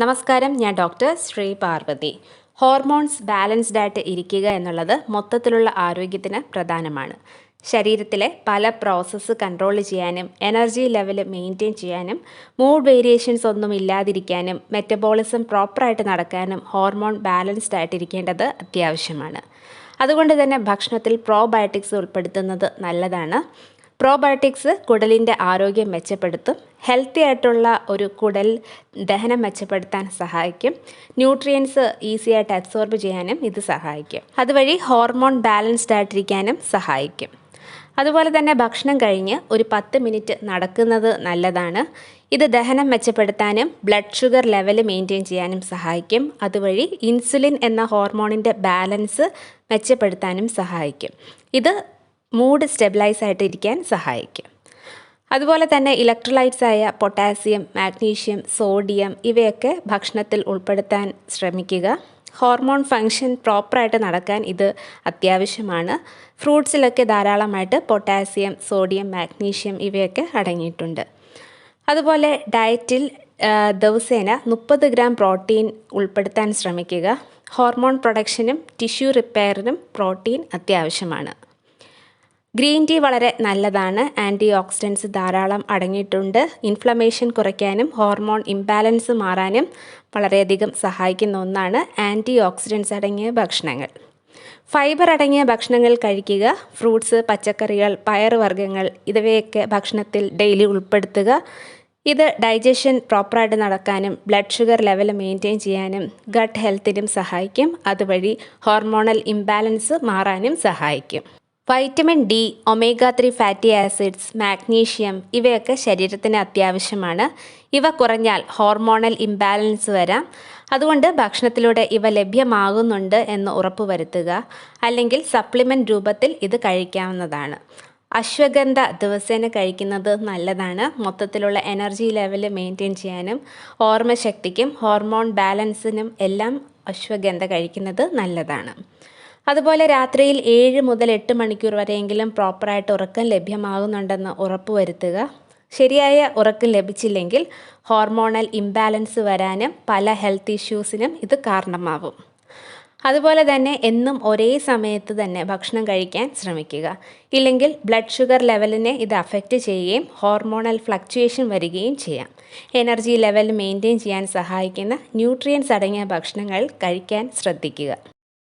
നമസ്കാരം ഞാൻ doctor Sree Parvathi. Hormones balanced ആയിട്ട് ഇരിക്കുക എന്നുള്ളത് മൊത്തത്തിലുള്ള ആരോഗ്യത്തിന് പ്രധാനമാണ്. ശരീരത്തിലെ പല പ്രോസസ്സ് കൺട്രോൾ ചെയ്യാനും എനർജി ലെവൽ മെയിന്റെയിൻ ചെയ്യാനും മൂഡ് വേരിയേഷൻസ് ഒന്നും ഇല്ലാതിരിക്കാനും മെറ്റബോളിസം പ്രോപ്പറായിട്ട് നടക്കാനും ഹോർമോൺ ബാലൻസ്ഡ് ആയിട്ടിരിക്കേണ്ടത് അത്യാവശ്യമാണ്. അതുകൊണ്ട് തന്നെ ഭക്ഷണത്തിൽ പ്രോബയോട്ടിക്സ് ഉൾപ്പെടുത്തുന്നത് നല്ലതാണ്. പ്രോബയോട്ടിക്സ് കുടലിന്റെ ആരോഗ്യം മെച്ചപ്പെടുത്തും ഹെൽത്തി ആയിട്ടുള്ള ഒരു കുടൽ ദഹനം മെച്ചപ്പെടുത്താൻ സഹായിക്കും ന്യൂട്രിയൻസ് ഈസി ആയിട്ട് അബ്സോർബ് ചെയ്യാനും ഇത് സഹായിക്കും. അതുവഴി ഹോർമോൺ ബാലൻസ്ഡ് ആയിട്ടിരിക്കാനും സഹായിക്കും. അതുപോലെ തന്നെ ഭക്ഷണം കഴിഞ്ഞ് ഒരു പത്ത് മിനിറ്റ് നടക്കുന്നത് നല്ലതാണ്. ഇത് ദഹനം മെച്ചപ്പെടുത്താനും ബ്ലഡ് ഷുഗർ ലെവൽ മെയിന്റെയിൻ ചെയ്യാനും സഹായിക്കും. അതുവഴി ഇൻസുലിൻ എന്ന ഹോർമോണിന്റെ ബാലൻസ് മെച്ചപ്പെടുത്താനും സഹായിക്കും. ഇത് മൂഡ് സ്റ്റെബിലൈസ് ആയിട്ട് ഇരിക്കാൻ സഹായിക്കും. അതുപോലെ തന്നെ ഇലക്ട്രോലൈറ്റ്സ് ആയ പൊട്ടാസ്യം മാഗ്നീഷ്യം സോഡിയം ഇവയൊക്കെ ഭക്ഷണത്തിൽ ഉൾപ്പെടുത്താൻ ശ്രമിക്കുക. ഹോർമോൺ ഫങ്ഷൻ പ്രോപ്പറായിട്ട് നടക്കാൻ ഇത് അത്യാവശ്യമാണ്. ഫ്രൂട്ട്സിലൊക്കെ ധാരാളമായിട്ട് പൊട്ടാസ്യം സോഡിയം മാഗ്നീഷ്യം ഇവയൊക്കെ അടങ്ങിയിട്ടുണ്ട്. അതുപോലെ ഡയറ്റിൽ ദിവസേന മുപ്പത് ഗ്രാം പ്രോട്ടീൻ ഉൾപ്പെടുത്താൻ ശ്രമിക്കുക. ഹോർമോൺ പ്രൊഡക്ഷനും ടിഷ്യൂ റിപ്പയറിനും പ്രോട്ടീൻ അത്യാവശ്യമാണ്. ഗ്രീൻ ടീ വളരെ നല്ലതാണ്. ആന്റി ഓക്സിഡൻസ് ധാരാളം അടങ്ങിയിട്ടുണ്ട്. ഇൻഫ്ലമേഷൻ കുറയ്ക്കാനും ഹോർമോൺ ഇംബാലൻസ് മാറാനും വളരെയധികം സഹായിക്കുന്ന ഒന്നാണ് ആന്റി ഓക്സിഡൻസ് അടങ്ങിയ ഭക്ഷണങ്ങൾ. ഫൈബർ അടങ്ങിയ ഭക്ഷണങ്ങൾ കഴിക്കുക ഫ്രൂട്ട്സ് പച്ചക്കറികൾ പയറുവർഗങ്ങൾ ഇവയൊക്കെ ഭക്ഷണത്തിൽ ഡെയിലി ഉൾപ്പെടുത്തുക. ഇത് ഡൈജഷൻ പ്രോപ്പറായിട്ട് നടക്കാനും ബ്ലഡ് ഷുഗർ ലെവൽ മെയിന്റെയിൻ ചെയ്യാനും ഗട്ട് ഹെൽത്തിനും സഹായിക്കും. അതുവഴി ഹോർമോണൽ ഇംബാലൻസ് മാറാനും സഹായിക്കും. Vitamin D omega three fatty acids magnesium ഇവയൊക്കെ ശരീരത്തിന് അത്യാവശ്യമാണ്. ഇവ കുറഞ്ഞാൽ ഹോർമോണൽ ഇംബാലൻസ് വരാം. അതുകൊണ്ട് ഭക്ഷണത്തിലൂടെ ഇവ ലഭ്യമാകുന്നുണ്ട് എന്ന് ഉറപ്പുവരുത്തുക. അല്ലെങ്കിൽ സപ്ലിമെന്റ് രൂപത്തിൽ ഇത് കഴിക്കാവുന്നതാണ്. അശ്വഗന്ധ ദിവസേന കഴിക്കുന്നത് നല്ലതാണ്. മൊത്തത്തിലുള്ള എനർജി ലെവൽ മെയിന്റെയിൻ ചെയ്യാനും ഓർമ്മശക്തിക്കും ഹോർമോൺ ബാലൻസിനും എല്ലാം അശ്വഗന്ധ കഴിക്കുന്നത് നല്ലതാണ്. അതുപോലെ രാത്രിയിൽ ഏഴ് മുതൽ എട്ട് മണിക്കൂർ വരെയെങ്കിലും പ്രോപ്പറായിട്ട് ഉറക്കം ലഭ്യമാകുന്നുണ്ടെന്ന് ഉറപ്പുവരുത്തുക ശരിയായ ഉറക്കം ലഭിച്ചില്ലെങ്കിൽ ഹോർമോണൽ ഇംബാലൻസ് വരാനും പല ഹെൽത്ത് ഇഷ്യൂസിനും ഇത് കാരണമാവും അതുപോലെ തന്നെ എന്നും ഒരേ സമയത്ത് തന്നെ ഭക്ഷണം കഴിക്കാൻ ശ്രമിക്കുക. ഇല്ലെങ്കിൽ ബ്ലഡ് ഷുഗർ ലെവലിനെ ഇത് അഫക്റ്റ് ചെയ്യുകയും ഹോർമോണൽ ഫ്ലക്ച്വേഷൻ വരികയും ചെയ്യാം. എനർജി ലെവൽ മെയിന്റെയിൻ ചെയ്യാൻ സഹായിക്കുന്ന ന്യൂട്രിയൻസ് അടങ്ങിയ ഭക്ഷണങ്ങൾ കഴിക്കാൻ ശ്രദ്ധിക്കുക.